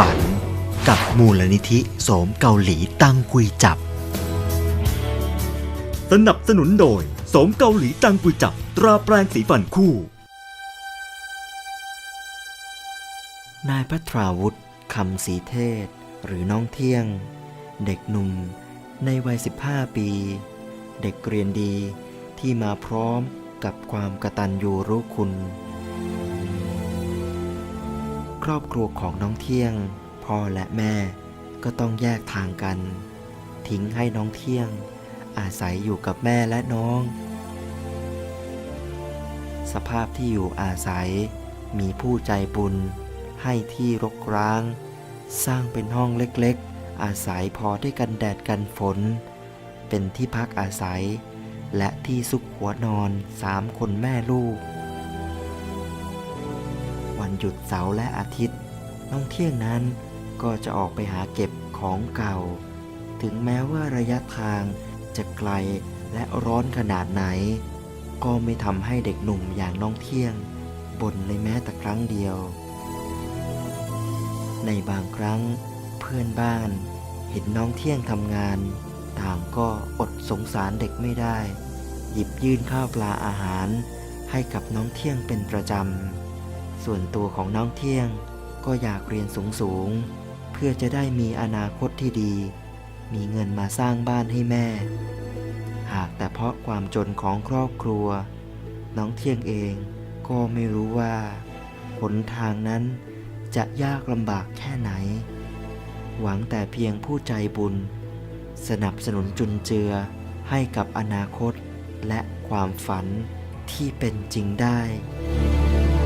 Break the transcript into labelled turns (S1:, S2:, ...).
S1: ฝัน กับมูลนิธิโสมเกาหลีตั้งกุยจับ
S2: สนับสนุนโดยโสมเกาหลีตังกุยจับ ตราแปลงสีฟันคู่
S1: นายพัทราวุฒิคำศรีเทศ หรือน้องเที่ยง เด็กหนุ่ม ในวัย 15 ปี เด็กเรียนดีที่มาพร้อมกับความกระตัญญูรู้คุณ อบครัวของน้องเที่ยง พ่อและแม่ก็ต้องแยกทางกัน ทิ้งให้น้องเที่ยง อาศัยอยู่กับแม่และน้อง สภาพที่อยู่อาศัย มีผู้ใจบุญ ให้ที่รกร้าง สร้างเป็นห้องเล็กๆ อาศัยพอได้กันแดดกันฝน เป็นที่พักอาศัย และที่ซุกหัวนอนสามคนแม่ลูก วันหยุดเสาร์และอาทิตย์ น้องเที่ยงนั้นก็จะออกไปหาเก็บของเก่า ถึงแม้ว่าระยะทางจะไกลและร้อนขนาดไหน ก็ไม่ทำให้เด็กหนุ่มอย่างน้องเที่ยงบ่นเลยแม้แต่ครั้งเดียว ในบางครั้งเพื่อนบ้านเห็นน้องเที่ยงทำงาน ต่างก็อดสงสารเด็กไม่ได้ หยิบยื่นข้าวปลาอาหารให้กับน้องเที่ยงเป็นประจำ ส่วนตัวของน้องเที่ยงก็อยากเรียนสูงๆเพื่อจะได้มีอนาคตที่ดี มีเงินมาสร้างบ้านให้แม่ หากแต่เพราะความจนของครอบครัว น้องเที่ยงเองก็ไม่รู้ว่าหนทางนั้นจะยากลำบากแค่ไหน หวังแต่เพียงผู้ใจบุญ สนับสนุนจุนเจือให้กับอนาคตและความฝันที่เป็นจริงได้